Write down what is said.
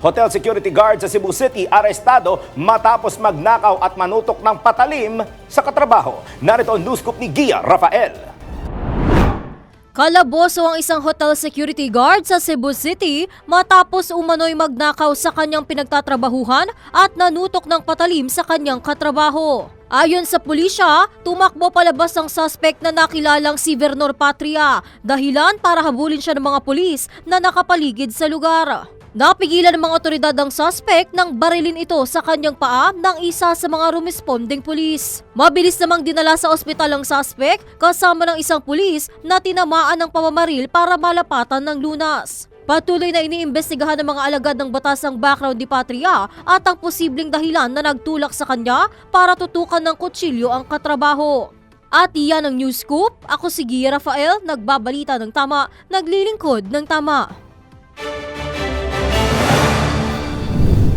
Hotel security guard sa Cebu City arestado matapos magnakaw at manutok ng patalim sa katrabaho. Narito ang news scoop ni Gia Rafael. Kalaboso ang isang hotel security guard sa Cebu City matapos umano'y magnakaw sa kanyang pinagtatrabahuhan at nanutok ng patalim sa kanyang katrabaho. Ayon sa pulisya, tumakbo palabas ang suspect na nakilalang si Vernor Patria, dahilan para habulin siya ng mga pulis na nakapaligid sa lugar. Napigilan ng mga otoridad ang suspect nang barilin ito sa kanyang paa ng isa sa mga rumesponding pulis. Mabilis namang dinala sa ospital ang suspect kasama ng isang pulis na tinamaan ng pamamaril para malapatan ng lunas. Patuloy na iniimbestigahan ng mga alagad ng batas ang background ni Patria at ang posibleng dahilan na nagtulak sa kanya para tutukan ng kutsilyo ang katrabaho. At iyan ang news scoop. Ako si Gia Rafael, nagbabalita ng tama, naglilingkod ng tama.